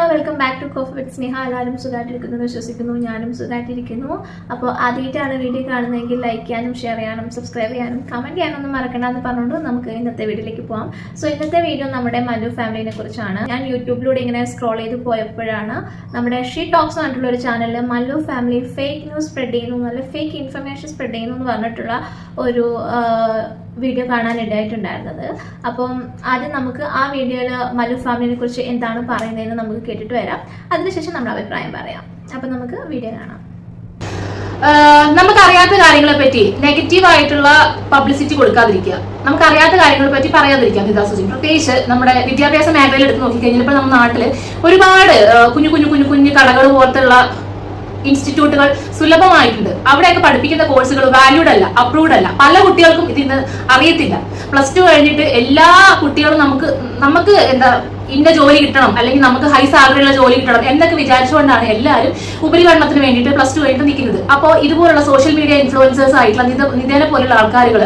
Hello welcome back to cough with Sneha എല്ലാവരും സുഖമായിട്ടിരിക്കുന്നു വിശ്വസിക്കുന്നു ഞാനും സുഖമായിട്ടിരിക്കുന്നു അപ്പോൾ ആദ്യമായിട്ടാണ് വീഡിയോ കാണുന്നതെങ്കിൽ ലൈക്ക് ചെയ്യാനും ഷെയർ ചെയ്യാനും സബ്സ്ക്രൈബ് ചെയ്യാനും കമന്റ് ചെയ്യാനൊന്നും മറക്കണ്ട എന്ന് പറഞ്ഞുകൊണ്ട് നമുക്ക് ഇന്നത്തെ വീഡിയോയിലേക്ക് പോകാം സോ ഇന്നത്തെ വീഡിയോ നമ്മുടെ മല്ലു ഫാമിലിനെ കുറിച്ചാണ്. ഞാൻ യൂട്യൂബിലൂടെ ഇങ്ങനെ സ്ക്രോൾ ചെയ്ത് പോയപ്പോഴാണ് നമ്മുടെ ഷീ ടോക്സ് പറഞ്ഞിട്ടുള്ള ഒരു ചാനലിൽ Mallu family fake news spread ചെയ്യുന്നു അല്ലെങ്കിൽ ഫേക്ക് ഇൻഫർമേഷൻ സ്പ്രെഡ് ചെയ്യുന്നു എന്ന് പറഞ്ഞിട്ടുള്ള ഒരു വീഡിയോ കാണാനിടയായിട്ടുണ്ടായിരുന്നത് അപ്പം ആദ്യം നമുക്ക് ആ വീഡിയോയിൽ മല്ലു ഫാമിലിനെ കുറിച്ച് എന്താണ് പറയുന്നതെന്ന് നമുക്ക് കേട്ടിട്ട് വരാം. അതിനുശേഷം നമ്മുടെ അഭിപ്രായം പറയാം. അപ്പം നമുക്ക് വീഡിയോ കാണാം. നമുക്കറിയാത്ത കാര്യങ്ങളെ പറ്റി നെഗറ്റീവ് ആയിട്ടുള്ള പബ്ലിസിറ്റി കൊടുക്കാതിരിക്കുക. നമുക്കറിയാത്ത കാര്യങ്ങളെ പറ്റി പറയാതിരിക്കുക നിതാ സുജി. പ്രത്യേകിച്ച് നമ്മുടെ വിദ്യാഭ്യാസ മേഖലയിൽ എടുത്ത് നോക്കിക്കഴിഞ്ഞാൽ ഇപ്പോൾ നമ്മുടെ നാട്ടിൽ ഒരുപാട് കുഞ്ഞു കുഞ്ഞു കുഞ്ഞു കുഞ്ഞു കടകൾ പോലത്തുള്ള ഇൻസ്റ്റിറ്റ്യൂട്ടുകൾ സുലഭമായിട്ടുണ്ട്. അവിടെയൊക്കെ പഠിപ്പിക്കുന്ന കോഴ്സുകൾ വാല്യൂഡ് അല്ല അപ്രൂവ്ഡ് അല്ല. പല കുട്ടികൾക്കും ഇതിന്ന് അറിയത്തില്ല. പ്ലസ് ടു കഴിഞ്ഞിട്ട് എല്ലാ കുട്ടികളും നമുക്ക് നമുക്ക് എന്താ ഇന്ന ജോലി കിട്ടണം അല്ലെങ്കിൽ നമുക്ക് ഹൈ സാലറിയുള്ള ജോലി കിട്ടണം എന്നൊക്കെ വിചാരിച്ചുകൊണ്ടാണ് എല്ലാവരും ഉപരിപഠനത്തിന് വേണ്ടിയിട്ട് പ്ലസ് ടു കഴിഞ്ഞിട്ട് നിൽക്കുന്നത്. അപ്പോൾ ഇതുപോലുള്ള സോഷ്യൽ മീഡിയ ഇൻഫ്ലുവൻസേഴ്സ് ആയിട്ടുള്ള നിത നിതേനെ പോലുള്ള ആൾക്കാരുകൾ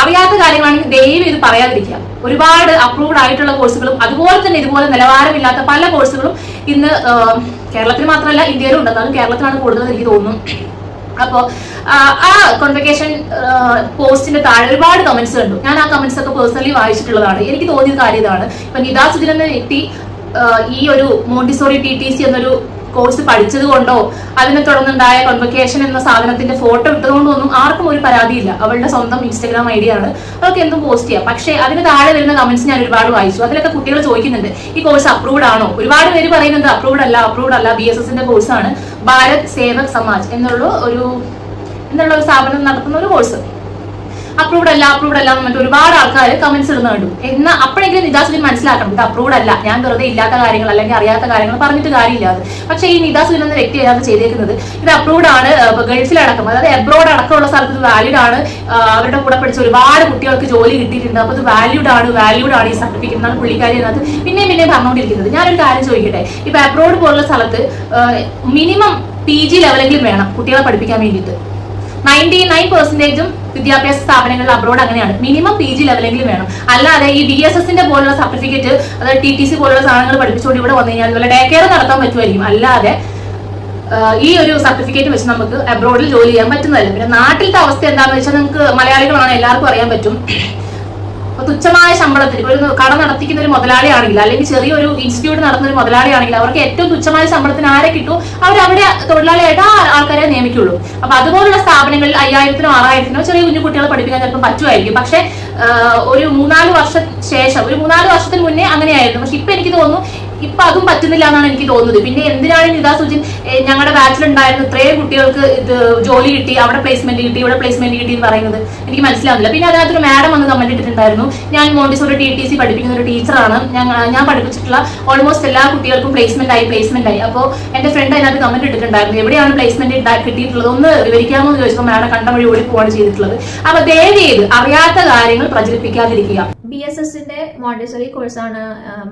അറിയാത്ത കാര്യങ്ങളാണെങ്കിൽ ദയവ് ഇത് പറയാതിരിക്കുക. ഒരുപാട് അപ്രൂവ്ഡ് ആയിട്ടുള്ള കോഴ്സുകളും അതുപോലെ തന്നെ ഇതുപോലെ നിലവാരമില്ലാത്ത പല കോഴ്സുകളും ഇന്ന് കേരളത്തിൽ മാത്രമല്ല ഇന്ത്യയിലും ഉണ്ട് എന്നാലും കേരളത്തിലാണ് കൂടുതൽ എനിക്ക് തോന്നുന്നു. അപ്പോ ആ, കോൺവെക്കേഷൻ പോസ്റ്റിന്റെ താഴെ ഒരുപാട് കമന്റ്സ് കണ്ടു. ഞാൻ ആ കമന്റ്സ് ഒക്കെ പേഴ്സണലി വായിച്ചിട്ടുള്ളതാണ്. എനിക്ക് തോന്നിയ കാര്യം ഇതാണ്. ഇപ്പൊ നിതാ സുജിൻ എന്ന വ്യക്തി ഈ ഒരു മോണ്ടിസോറി ടി ടി സി എന്നൊരു കോഴ്സ് പഠിച്ചത് കൊണ്ടോ അതിനെ തുടർന്നുണ്ടായ കൺവക്കേഷൻ എന്ന സാധനത്തിന്റെ ഫോട്ടോ ഇട്ടതുകൊണ്ടോ ഒന്നും ആർക്കും ഒരു പരാതിയില്ല. അവളുടെ സ്വന്തം ഇൻസ്റ്റാഗ്രാം ഐ ഡി ആണ്. അതൊക്കെ എന്തും പോസ്റ്റ് ചെയ്യാം. പക്ഷേ അതിന് താഴെ വരുന്ന കമന്റ്സ് ഞാൻ ഒരുപാട് വായിച്ചു. അതിലൊക്കെ കുട്ടികൾ ചോദിക്കുന്നുണ്ട് ഈ കോഴ്സ് അപ്രൂവ്ഡ് ആണോ? ഒരുപാട് പേര് പറയുന്നുണ്ട് അപ്രൂവ്ഡ് അല്ല അപ്രൂവ്ഡ് അല്ല ബി എസ് എസിന്റെ കോഴ്സാണ് ഭാരത് സേവക് സമാജ് എന്നുള്ള ഒരു എന്നുള്ള ഒരു സ്ഥാപനം നടത്തുന്ന ഒരു കോഴ്സ് അപ്രൂവ്ഡ് അല്ല അപ്രൂവ്ഡ് അല്ല എന്ന് ഒരുപാട് ആൾക്കാർ കമന്റ്സ് ഇടുന്ന കണ്ടു. എന്നാൽ അപ്പോഴെങ്കിലും നിദാസുലിൻ മനസ്സിലാക്കണം ഇത് അപ്രൂവ്ഡ് അല്ല ഞാൻ വെറുതെ ഇല്ലാത്ത കാര്യങ്ങൾ അല്ലെങ്കിൽ അറിയാത്ത കാര്യങ്ങൾ പറഞ്ഞിട്ട് കാര്യമില്ല അത്. പക്ഷേ ഈ നിദാസുലിൻ എന്ന വ്യക്തി ഏതാണ് ചെയ്തേക്കുന്നത് ഇത് അപ്രൂവ്ഡ് ആണ് ഗൾഫിലടക്കം അതായത് എബ്രോഡ് അടക്കമുള്ള സ്ഥലത്ത് വാലിഡ് ആണ്. അവരുടെ കൂടെ പഠിച്ച ഒരുപാട് കുട്ടികൾക്ക് ജോലി കിട്ടിയിട്ടുണ്ട്. അപ്പോൾ ഇത് വാല്യൂഡ് ആണ് വാല്യൂഡ് ആണ് ഈ സർട്ടിഫിക്കറ്റ് എന്നാണ് പുള്ളിക്കാരി എന്നത് പിന്നെയും പിന്നെയും പറഞ്ഞുകൊണ്ടിരിക്കുന്നത്. ഞാനൊരു കാര്യം ചോദിക്കട്ടെ ഇപ്പൊ അബ്രോഡ് പോലുള്ള സ്ഥലത്ത് മിനിമം പി ജി ലെവലെങ്കിലും വേണം കുട്ടികളെ പഠിപ്പിക്കാൻ വേണ്ടിയിട്ട്. നയന്റി നയൻ പെർസെന്റേജും വിദ്യാഭ്യാസ സ്ഥാപനങ്ങളിൽ അബ്രോഡ് അങ്ങനെയാണ്. മിനിമം പി ജി ലെവലെങ്കിലും വേണം. അല്ലാതെ ഈ ബി എസ് എസിന്റെ പോലുള്ള സർട്ടിഫിക്കറ്റ് അതായത് ടി ടി സി പോലുള്ള സാധനങ്ങൾ പഠിപ്പിച്ചുകൊണ്ട് ഇവിടെ വന്നു കഴിഞ്ഞാൽ അതുപോലെ ഡേ കെയർ നടത്താൻ പറ്റുമായിരിക്കും. അല്ലാതെ ഈ ഒരു സർട്ടിഫിക്കറ്റ് വെച്ച് നമുക്ക് അബ്രോഡിൽ ജോലി ചെയ്യാൻ പറ്റുന്നതല്ല. പിന്നെ നാട്ടിലത്തെ അവസ്ഥ എന്താണെന്ന് വെച്ചാൽ നിങ്ങൾക്ക് മലയാളികളാണ് എല്ലാവർക്കും അറിയാൻ പറ്റും. തുച്ഛമായ ശമ്പളത്തിൽ ഒരു കട നടത്തിക്കുന്ന ഒരു മുതലാളിയാണെങ്കിൽ അല്ലെങ്കിൽ ചെറിയൊരു ഇൻസ്റ്റിറ്റ്യൂട്ട് നടത്തുന്ന ഒരു മുതലാളിയാണെങ്കിൽ അവർക്ക് ഏറ്റവും തുച്ഛമായ ശമ്പളത്തിന് ആരെ കിട്ടും? അവർ അവിടെ തൊഴിലാളിയായിട്ട് ആ ആൾക്കാരെ നിയമിക്കുള്ളൂ. അപ്പൊ അതുപോലുള്ള സ്ഥാപനങ്ങളിൽ അയ്യായിരത്തിനോ ആറായിരത്തിനോ ചെറിയ കുഞ്ഞു കുട്ടികളെ പഠിപ്പിക്കാൻ ചിലപ്പോൾ പറ്റുമായിരിക്കും. പക്ഷെ ഒരു മൂന്നാൽ വർഷം ശേഷം ഒരു മൂന്നാൽ വർഷത്തിന് മുന്നേ അങ്ങനെയായിരുന്നു. പക്ഷെ ഇപ്പൊ എനിക്ക് തോന്നുന്നു ഇപ്പൊ അതും പറ്റുന്നില്ല എന്നാണ് എനിക്ക് തോന്നുന്നത്. പിന്നെ എന്തിനാണ് നിതാ സുജിൻ ഞങ്ങളുടെ ബാച്ചിൽ ഉണ്ടായിരുന്നു ഇത്രയും കുട്ടികൾക്ക് ഇത് ജോലി കിട്ടി അവിടെ പ്ലേസ്മെന്റ് കിട്ടി ഇവിടെ പ്ലേസ്മെന്റ് കിട്ടി എന്ന് പറയുന്നത് എനിക്ക് മനസ്സിലാവുന്നില്ല. പിന്നെ അതിനകത്തൊരു മാഡം വന്ന് കമന്റ് ഇട്ടിട്ടുണ്ടായിരുന്നു. ഞാൻ മോണ്ടിസോറി ടി ടി സി പഠിപ്പിക്കുന്ന ഒരു ടീച്ചറാണ് ഞാൻ പഠിപ്പിച്ചിട്ടുള്ള ഓൾമോസ്റ്റ് എല്ലാ കുട്ടികൾക്കും പ്ലേസ്മെന്റ് ആയി പ്ലേസ്മെന്റ് ആയി. അപ്പോൾ എന്റെ ഫ്രണ്ട് അതിനകത്ത് കമന്റ് ഇട്ടിട്ടുണ്ടായിരുന്നു. എവിടെയാണ് പ്ലേസ്മെന്റ് കിട്ടിയിട്ടുള്ളത്? ഒന്ന് വിവരിക്കാമോ എന്ന് ചോദിച്ചപ്പോൾ മാഡം കണ്ട വഴി ഓടി പോവാണ് ചെയ്തിട്ടുള്ളത്. അപ്പൊ ദയവ് ചെയ്ത് അറിയാത്ത കാര്യങ്ങൾ പ്രചരിപ്പിക്കാതിരിക്കുക. ബി എസ് എസിന്റെ മോണ്ടിസോറി കോഴ്സാണ്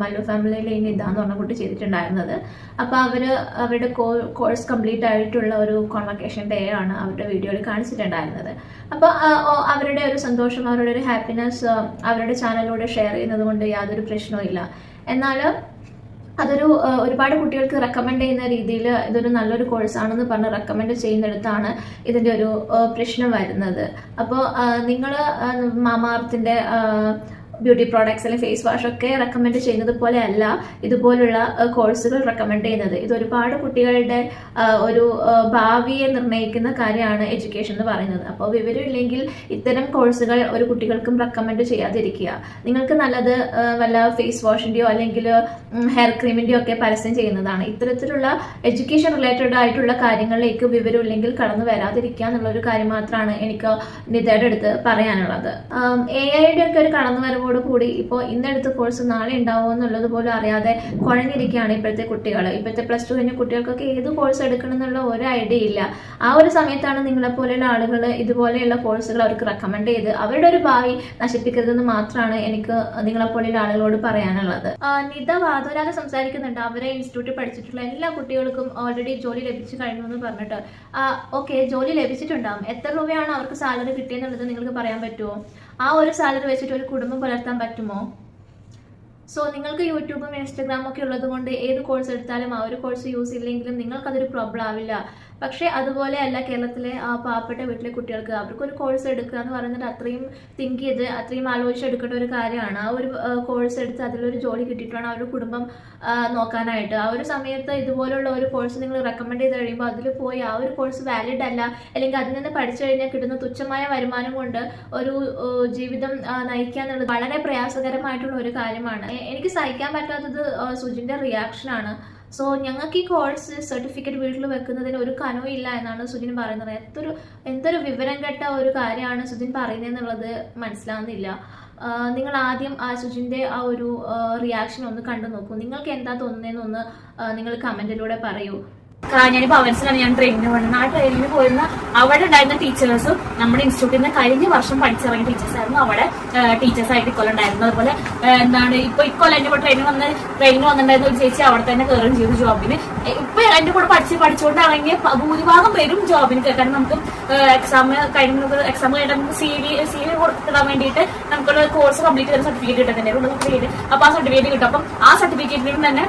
മല്ലു ഫാമിലിയിലെ നിത എന്ന് പറഞ്ഞ കുട്ടി ചെയ്തിട്ടുണ്ടായിരുന്നത്. അപ്പോൾ അവർ അവരുടെ കോഴ്സ് കംപ്ലീറ്റ് ആയിട്ടുള്ള ഒരു കോൺവക്കേഷൻ ഡേ ആണ് അവരുടെ വീഡിയോയിൽ കാണിച്ചിട്ടുണ്ടായിരുന്നത്. അപ്പോൾ അവരുടെ ഒരു സന്തോഷം അവരുടെ ഒരു ഹാപ്പിനെസ് അവരുടെ ചാനലിലൂടെ ഷെയർ ചെയ്യുന്നത് കൊണ്ട് യാതൊരു പ്രശ്നവും ഇല്ല. എന്നാൽ അതൊരു ഒരുപാട് കുട്ടികൾക്ക് റെക്കമെൻഡ് ചെയ്യുന്ന രീതിയിൽ ഇതൊരു നല്ലൊരു കോഴ്സ് ആണെന്ന് പറഞ്ഞ് റെക്കമെൻഡ് ചെയ്യുന്നിടത്താണ് ഇതിന്റെ ഒരു പ്രശ്നം വരുന്നത്. അപ്പോൾ നിങ്ങൾ മാമാർത്തിന്റെ ബ്യൂട്ടി പ്രോഡക്ട്സ് അല്ലെങ്കിൽ ഫേസ് വാഷ് ഒക്കെ റെക്കമെൻഡ് ചെയ്യുന്നത് പോലെയല്ല ഇതുപോലുള്ള കോഴ്സുകൾ റെക്കമെൻഡ് ചെയ്യുന്നത്. ഇത് ഒരുപാട് കുട്ടികളുടെ ഒരു ഭാവിയെ നിർണയിക്കുന്ന കാര്യമാണ് എഡ്യൂക്കേഷൻ എന്ന് പറയുന്നത്. അപ്പോൾ വിവരമില്ലെങ്കിൽ ഇത്തരം കോഴ്സുകൾ ഒരു കുട്ടികൾക്കും റെക്കമെൻഡ് ചെയ്യാതിരിക്കുക. നിങ്ങൾക്ക് നല്ലത് വല്ല ഫേസ് വാഷിന്റെയോ അല്ലെങ്കിൽ ഹെയർ ക്രീമിന്റെയോ ഒക്കെ പരസ്യം ചെയ്യുന്നതാണ്. ഇത്തരത്തിലുള്ള എഡ്യൂക്കേഷൻ റിലേറ്റഡ് ആയിട്ടുള്ള കാര്യങ്ങളിലേക്ക് വിവരമില്ലെങ്കിൽ കടന്നു വരാതിരിക്കുക എന്നുള്ള ഒരു കാര്യം മാത്രമാണ് എനിക്ക് നിതയുടെ അടുത്ത് പറയാനുള്ളത്. എ ഐയുടെ ഒക്കെ ഒരു കടന്നു വരവോട് കൂടി ഇപ്പോൾ ഇന്നെടുത്ത കോഴ്സ് നാളെ ഉണ്ടാവുമോ എന്നുള്ളത് പോലും അറിയാതെ കുഴഞ്ഞിരിക്കുകയാണ് ഇപ്പോഴത്തെ കുട്ടികൾ. ഇപ്പോഴത്തെ പ്ലസ് ടു കഴിഞ്ഞ കുട്ടികൾക്കൊക്കെ ഏത് കോഴ്സ് എടുക്കണം എന്നുള്ള ഒരു ഐഡിയ ഇല്ല. ആ ഒരു സമയത്താണ് നിങ്ങളെപ്പോലെയുള്ള ആളുകൾ ഇതുപോലെയുള്ള കോഴ്സുകൾ അവർക്ക് റെക്കമെൻഡ് ചെയ്ത് അവരുടെ ഒരു ഭാവി നശിപ്പിക്കരുതെന്ന് മാത്രമാണ് എനിക്ക് നിങ്ങളെപ്പോലെയുള്ള ആളുകളോട് പറയാനുള്ളത്. നിത വാദോരാതെ സംസാരിക്കുന്നുണ്ട്. അവരെ ഇൻസ്റ്റിറ്റ്യൂട്ടിൽ പഠിച്ചിട്ടുള്ള എല്ലാ കുട്ടികൾക്കും ഓൾറെഡി ജോലി ലഭിച്ചു കഴിഞ്ഞു എന്ന് പറഞ്ഞിട്ട്. ഓക്കെ ജോലി ലഭിച്ചിട്ടുണ്ടാവും. എത്ര രൂപയാണ് അവർക്ക് സാലറി കിട്ടിയെന്നുള്ളത് നിങ്ങൾക്ക് പറയാൻ പറ്റുമോ ആ ഒരു സാലറി വെച്ചിട്ട് ഒരു കുടുംബം പുലർത്താൻ പറ്റുമോ? സോ നിങ്ങൾക്ക് യൂട്യൂബും ഇൻസ്റ്റഗ്രാമും ഒക്കെ ഉള്ളത് കൊണ്ട് ഏത് കോഴ്സ് എടുത്താലും ആ ഒരു കോഴ്സ് യൂസ് ഇല്ലെങ്കിലും നിങ്ങൾക്കതൊരു പ്രോബ്ലം ആവില്ല. പക്ഷേ അതുപോലെ അല്ല കേരളത്തിലെ ആ പാവപ്പെട്ട വീട്ടിലെ കുട്ടികൾക്ക് അവർക്കൊരു കോഴ്സ് എടുക്കുക എന്ന് പറയുന്നത് അത്രയും തിങ്ക് ചെയ്ത് അത്രയും ആലോചിച്ച് എടുക്കേണ്ട ഒരു കാര്യമാണ്. ആ ഒരു കോഴ്സ് എടുത്ത് അതിലൊരു ജോലി കിട്ടിയിട്ടാണ് അവരുടെ കുടുംബം നോക്കാനായിട്ട്. ആ ഒരു സമയത്ത് ഇതുപോലുള്ള ഒരു കോഴ്സ് നിങ്ങൾ റെക്കമെൻഡ് ചെയ്ത് കഴിയുമ്പോൾ അതിൽ പോയി ആ ഒരു കോഴ്സ് വാലിഡ് അല്ല. അല്ലെങ്കിൽ അതിൽ നിന്ന് പഠിച്ചു കഴിഞ്ഞാൽ കിട്ടുന്ന തുച്ഛമായ വരുമാനം കൊണ്ട് ഒരു ജീവിതം നയിക്കുക എന്നുള്ളത് വളരെ പ്രയാസകരമായിട്ടുള്ള ഒരു കാര്യമാണ്. എനിക്ക് സഹിക്കാൻ പറ്റാത്തത് സുജിന്റെ ആണ്. സോ ഞങ്ങൾക്ക് ഈ കോഴ്സ് സർട്ടിഫിക്കറ്റ് വീട്ടിൽ വെക്കുന്നതിന് ഒരു കനവും ഇല്ല എന്നാണ് സുജിൻ പറയുന്നത്. എത്തൊരു എന്തൊരു വിവരം കെട്ട ഒരു കാര്യമാണ് സുജിൻ പറയുന്നതെന്നുള്ളത് മനസ്സിലാവുന്നില്ല. ആ, നിങ്ങൾ ആദ്യം ആ സുജിന്റെ ആ ഒരു റിയാക്ഷൻ ഒന്ന് കണ്ടു നോക്കൂ നിങ്ങൾക്ക് എന്താ തോന്നുന്നതെന്നൊന്ന് നിങ്ങൾ കമന്റിലൂടെ പറയൂ. ഞാൻ ഭവൻസിലാണ് ഞാൻ ട്രെയിനിന് പോകുന്നത് ആ ട്രെയിനിന് പോയിരുന്ന അവിടെ ഉണ്ടായിരുന്ന ടീച്ചേഴ്സും നമ്മുടെ ഇൻസ്റ്റിറ്റ്യൂട്ടിൽ നിന്ന് കഴിഞ്ഞ വർഷം പഠിച്ചിറങ്ങിയ ടീച്ചേഴ്സ് ആയിരുന്നു അവിടെ ടീച്ചേഴ്സ് ആയിട്ട് ഇക്കൊല്ലം ഉണ്ടായിരുന്നു അതുപോലെ എന്താണ് ഇപ്പൊ ഇക്കൊല്ലം എന്റെ കൂടെ ട്രെയിനിൽ വന്ന് ട്രെയിനിൽ വന്നിട്ടുണ്ടായിരുന്ന ഒരു ചേച്ചി അവിടെ തന്നെ കയറുകയും ചെയ്തു ജോബിന് ഇപ്പൊ എന്റെ കൂടെ പഠിച്ച് പഠിച്ചുകൊണ്ടിറങ്ങിയ പ- ഭൂരിഭാഗം പേരും ജോബിന് കയറി. കാരണം നമുക്ക് എക്സാം കഴിഞ്ഞ എക്സാം കഴിഞ്ഞാൽ നമുക്ക് സി വി സി വി കൊടുത്തിടാൻ വേണ്ടിയിട്ട് നമുക്കുള്ള കോഴ്സ് കംപ്ലീറ്റ് ചെയ്ത സർട്ടിഫിക്കറ്റ് കിട്ടുന്നുണ്ട് അപ്പൊ ആ സർട്ടിഫിക്കറ്റ് കിട്ടും. അപ്പം ആ സർട്ടിഫിക്കറ്റിനും തന്നെ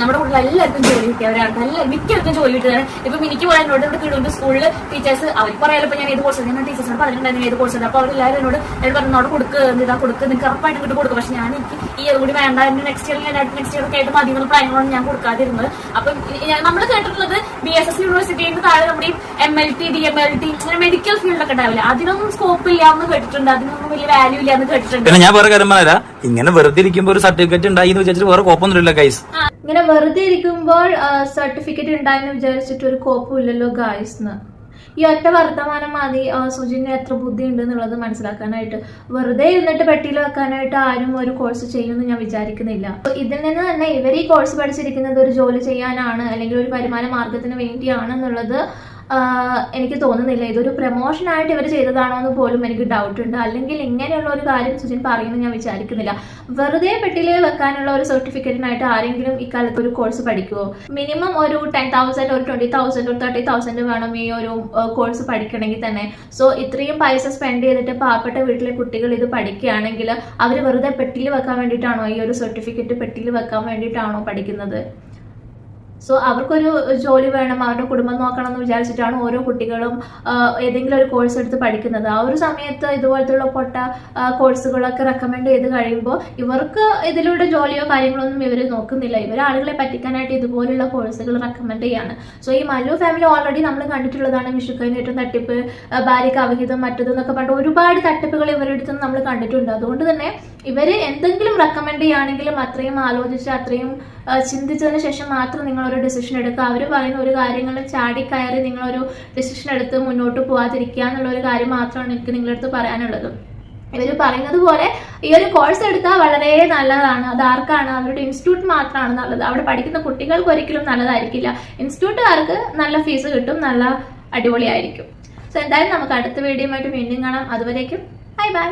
നമ്മുടെ കൂടെ എല്ലാവർക്കും ജോലി കിട്ടിയവരാണ് നല്ല മിക്കവർക്കും ജോലി കിട്ടുന്നത് ഇപ്പൊ എനിക്ക് പോലെ എന്നോട് ഇവിടെ കിടുന്ന സ്കൂളിൽ ടീച്ചേഴ്സ് അവർക്ക് പറയാലോ ഇപ്പൊ ഞാൻ ഏത് കോഴ്സ് ഞാൻ ടീച്ചേഴ്സിനോട് പറഞ്ഞിട്ടുണ്ടായിരുന്നു ഏത് കോഴ്സ് അപ്പൊ അവരെല്ലാവരും എന്നോട് എന്നോട് പറഞ്ഞു അവിടെ കൊടുക്ക് ഇതാ കൊടുക്ക് നിങ്ങൾക്ക് ഉറപ്പായിട്ട് ഇങ്ങോട്ട് കൊടുക്കും. പക്ഷെ ഞാൻ എനിക്ക് ഈ കൂടി വേണ്ട എന്റെ നെക്സ്റ്റ് ഇയർ ഞാൻ നെക്സ്റ്റ് ഇയർ ഒക്കെ ആയിട്ട് മതി എന്നുള്ള ഞാൻ കൊടുക്കാതിരുന്നത്. അപ്പം നമ്മൾ കേട്ടിട്ടുള്ളത് ബി എസ് എസ് യൂണിവേഴ്സിറ്റിയുടെ താഴെ നമ്മുടെ M L T D M L T അങ്ങനെ മെഡിക്കൽ ഫീൽഡൊക്കെ ഉണ്ടാവില്ല? അതിനൊന്നും സ്കോപ്പ് ഇല്ല എന്ന് കേട്ടിട്ടുണ്ട് അതിനൊന്നും വലിയ വാല്യൂ ഇല്ല എന്ന് കേട്ടിട്ടുണ്ട് ഞാൻ കാര്യം ഇങ്ങനെ വെറുതെ ഇരിക്കുമ്പോ ഒരു സർട്ടിഫിക്കറ്റ് ഉണ്ടായി എന്ന് വിചാരിച്ചിട്ട് വേറെ കുഴപ്പമൊന്നുമില്ല ഗൈസ് ഇങ്ങനെ വെറുതെ ഇരിക്കുമ്പോൾ സർട്ടിഫിക്കറ്റ് ഉണ്ടായെന്ന് വിചാരിച്ചിട്ട് ഒരു കോപ്പും ഗൈസ് ഈ ഒറ്റ വർത്തമാനം മതി. സുജിന് എത്ര ബുദ്ധി ഉണ്ട് എന്നുള്ളത് മനസ്സിലാക്കാനായിട്ട്. വെറുതെ ഇരുന്നിട്ട് പെട്ടിയിൽ വെക്കാനായിട്ട് ആരും ഒരു കോഴ്സ് ചെയ്യുമെന്ന് ഞാൻ വിചാരിക്കുന്നില്ല. ഇതിൽ നിന്ന് തന്നെ ഇവർ ഈ കോഴ്സ് പഠിച്ചിരിക്കുന്നത് ഒരു ജോലി ചെയ്യാനാണ് അല്ലെങ്കിൽ ഒരു വരുമാന മാർഗത്തിന് വേണ്ടിയാണ് എന്നുള്ളത് എനിക്ക് തോന്നുന്നില്ല. ഇതൊരു പ്രൊമോഷൻ ആയിട്ട് ഇവർ ചെയ്തതാണോ എന്ന് പോലും എനിക്ക് ഡൗട്ട് ഉണ്ട്. അല്ലെങ്കിൽ ഇങ്ങനെയുള്ള ഒരു കാര്യം സുജിൻ പറയുമെന്ന് ഞാൻ വിചാരിക്കുന്നില്ല. വെറുതെ പെട്ടിയിൽ വെക്കാനുള്ള ഒരു സർട്ടിഫിക്കറ്റിനായിട്ട് ആരെങ്കിലും ഇക്കാലത്ത് ഒരു കോഴ്സ് പഠിക്കുമോ മിനിമം ഒരു ടെൻ തൗസൻഡ് ഒരു ട്വന്റി തൗസൻഡ് ഒരു തേർട്ടി തൗസൻഡ് വേണം ഈ ഒരു കോഴ്സ് പഠിക്കണമെങ്കിൽ തന്നെ. സോ ഇത്രയും പൈസ സ്പെൻഡ് ചെയ്തിട്ട് പാവപ്പെട്ട വീട്ടിലെ കുട്ടികൾ ഇത് പഠിക്കുകയാണെങ്കിൽ അവർ വെറുതെ പെട്ടിയിൽ വെക്കാൻ വേണ്ടിയിട്ടാണോ ഈ ഒരു സർട്ടിഫിക്കറ്റ് പെട്ടിയിൽ വെക്കാൻ വേണ്ടിയിട്ടാണോ പഠിക്കുന്നത്? സോ അവർക്കൊരു ജോലി വേണം അവരുടെ കുടുംബം നോക്കണം എന്ന് വിചാരിച്ചിട്ടാണ് ഓരോ കുട്ടികളും ഏതെങ്കിലും ഒരു കോഴ്സ് എടുത്ത് പഠിക്കുന്നത്. ആ ഒരു സമയത്ത് ഇതുപോലത്തുള്ള പൊട്ട കോഴ്സുകളൊക്കെ റെക്കമെൻഡ് ചെയ്ത് കഴിയുമ്പോൾ ഇവർക്ക് ഇതിലൂടെ ജോലിയോ കാര്യങ്ങളൊന്നും ഇവർ നോക്കുന്നില്ല. ഇവർ ആളുകളെ പറ്റിക്കാനായിട്ട് ഇതുപോലുള്ള കോഴ്സുകൾ റെക്കമെൻഡ് ചെയ്യാണ്. സോ ഈ മല്ലു ഫാമിലി ഓൾറെഡി നമ്മൾ കണ്ടിട്ടുള്ളതാണ്. വിഷുക്കൈനേറ്റം തട്ടിപ്പ് ഭാര്യയ്ക്ക് അവഹിതം മറ്റതെന്നൊക്കെ പറഞ്ഞിട്ട് ഒരുപാട് തട്ടിപ്പുകൾ ഇവരുടെ അടുത്ത് നമ്മൾ കണ്ടിട്ടുണ്ട്. അതുകൊണ്ട് തന്നെ ഇവർ എന്തെങ്കിലും റെക്കമെൻഡ് ചെയ്യുകയാണെങ്കിലും അത്രയും ആലോചിച്ച് അത്രയും ചിന്തിച്ചതിന് ശേഷം മാത്രം നിങ്ങളൊരു ഡിസിഷൻ എടുക്കുക. അവർ പറയുന്ന ഒരു കാര്യങ്ങൾ ചാടിക്കയറി നിങ്ങളൊരു ഡിസിഷൻ എടുത്ത് മുന്നോട്ട് പോകാതിരിക്കുക എന്നുള്ള ഒരു കാര്യം മാത്രമാണ് എനിക്ക് നിങ്ങളുടെ അടുത്ത് പറയാനുള്ളത്. ഇവർ പറയുന്നത് പോലെ ഈ ഒരു കോഴ്സ് എടുത്താൽ വളരെ നല്ലതാണ്. അത് ആർക്കാണ്? അവരുടെ ഇൻസ്റ്റിറ്റ്യൂട്ട് മാത്രമാണ് നല്ലത്. അവിടെ പഠിക്കുന്ന കുട്ടികൾക്ക് ഒരിക്കലും നല്ലതായിരിക്കില്ല. ഇൻസ്റ്റിറ്റ്യൂട്ടുകാർക്ക് നല്ല ഫീസ് കിട്ടും നല്ല അടിപൊളിയായിരിക്കും. സോ എന്തായാലും നമുക്ക് അടുത്ത വീഡിയോ ആയിട്ട് വീണ്ടും കാണാം. അതുവരേക്കും ബൈ ബൈ